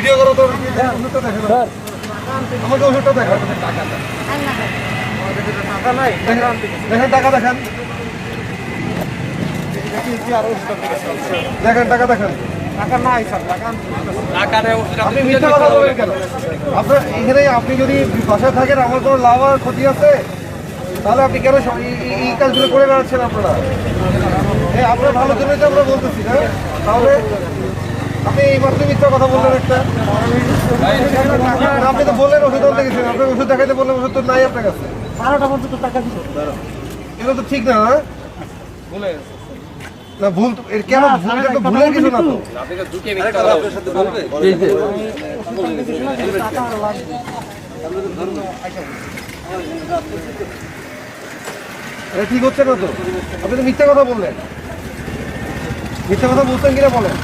Video করো তো। ওষুধটা দেখেন আমাকে ওষুধটা দেখেন টাকা নাই। দেখেন টাকা দেখেন। দেখেন টাকা দেখেন। টাকা নাই স্যার টাকা আপনি মিথ্যা কথা বলেন কেন? আপনার এখানে আপনি যদি বাসায় থাকেন আমার কোনো লাভ আর ক্ষতি আছে? তাহলে আপনি কেন এই- কাজগুলো করে বেড়াচ্ছেন আপনারা? এই আপনার ভালো জন্যই তো আমরা বলতেছি না তাহলে আপনি এই মাত্র মিথ্যা কথা বললেন একটা। আপনি তো বললেন ওষুধ আনতে গেছেন আপনার ওষুধ দেখাইতে বললেন ওষুধ তো নাই আপনার কাছে। বারোটা পর্যন্ত টাকা দিল এটা তো ঠিক না না না ভুল এর কেন ভুল এটা তো ভুলের কিছু না তো। এটা ঠিক হচ্ছে না তো? আপনি তো মিথ্যা কথা বললেন। মিথ্যা কথা বলছেন কিনা বলেন?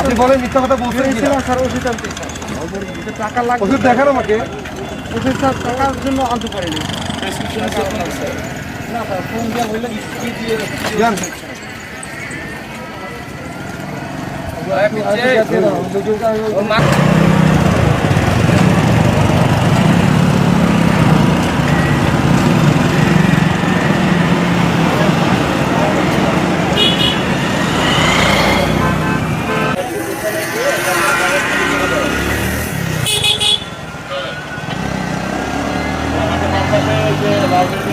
আপনি বলেন মিথ্যা কথা বলছেন কিনা? স্যার ওষুধ আনতে টাকা লাগবে ওষুধ দেখান আমাকে। ওষুধ স্যার টাকার জন্য আনতে পারিনি। না ওর মা